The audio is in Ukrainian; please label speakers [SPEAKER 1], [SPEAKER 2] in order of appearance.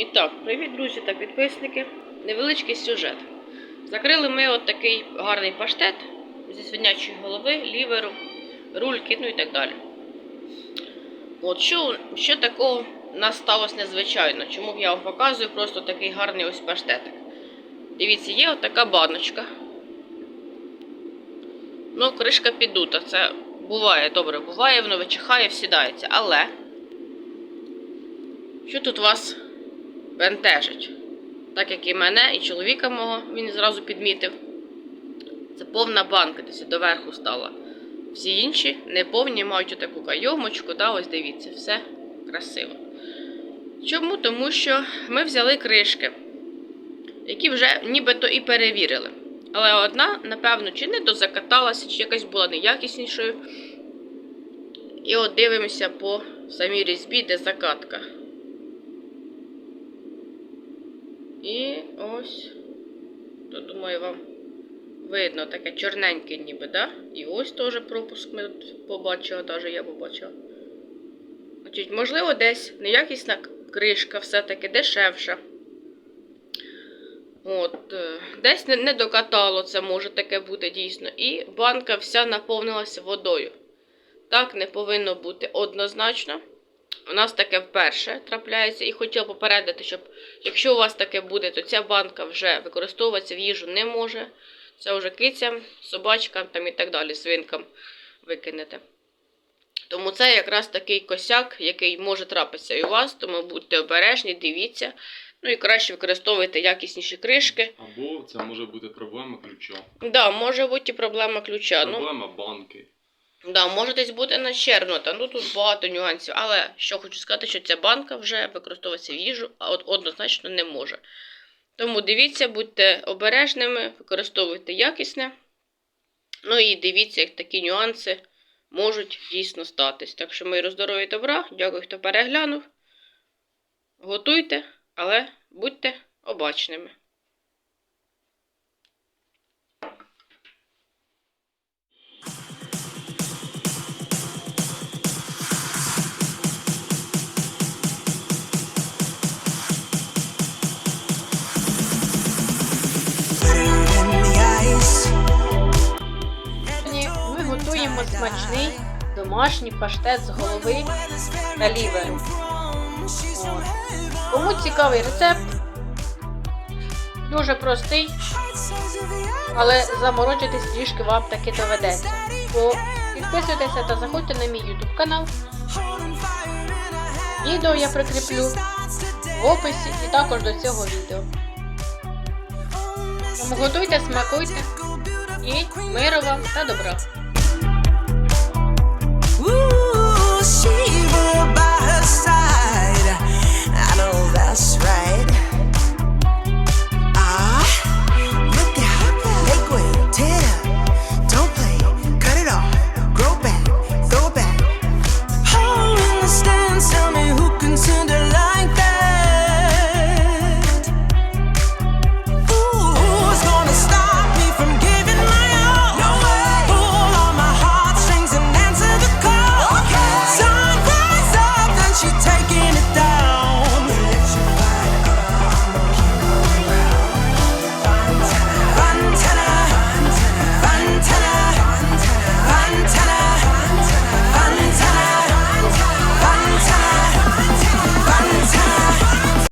[SPEAKER 1] І так, привіт, друзі та підписники. Невеличкий сюжет. Закрили ми от такий гарний паштет зі свинячої голови, ліверу, рульки, ну і так далі. От що, що такого нас сталося незвичайно? Чому я вам показую просто такий гарний ось паштетик? Дивіться, є от така баночка. Ну, кришка підута. Це буває, добре, буває, воно вичихає, всідається. Але що тут у вас бентежить? Так як і мене, і чоловіка мого, він зразу підмітив. Це повна банка, десь доверху стала. Всі інші неповні мають отаку кайомочку, да, ось дивіться, все красиво. Чому? Тому що ми взяли кришки, які вже нібито і перевірили. Але одна, напевно, чи не дозакаталася, чи якась була неякіснішою. І от дивимося по самій різьбі, де закатка. І ось, то думаю, вам видно таке чорненьке ніби, да? І ось теж пропуск ми тут побачили, навіть я побачила. Значить, можливо, десь неякісна кришка все-таки дешевша. От, е, десь не, не докатало, це може таке бути дійсно. І банка вся наповнилася водою. Так не повинно бути однозначно. У нас таке вперше трапляється, і хотіла попередити, щоб якщо у вас таке буде, то ця банка вже використовуватися в їжу не може. Це вже кицям, собачкам там і так далі, свинкам викинете. Тому це якраз такий косяк, який може трапитися і у вас, тому будьте обережні, дивіться. Ну і краще використовуйте якісніші кришки.
[SPEAKER 2] Або це може бути проблема ключа.
[SPEAKER 1] Да, може бути і проблема ключа. Ну,
[SPEAKER 2] Проблема банки.
[SPEAKER 1] Да, може десь бути начерпнута, ну тут багато нюансів. Але що хочу сказати, що ця банка вже використовується в їжу, а от однозначно не може. Тому дивіться, будьте обережними, використовуйте якісне. Ну і дивіться, як такі нюанси можуть дійсно статись. Так що миру здоров'я і добра. Дякую, хто переглянув. Готуйте, але будьте обачними. Готуємо смачний домашній паштет з голови та ліверу. Кому цікавий рецепт, дуже простий, але заморочитись трішки вам таки доведеться. Бо підписуйтеся та заходьте на мій YouTube канал. Відео я прикріплю в описі і також до цього відео. Тому готуйте, смакуйте і миру вам та добра.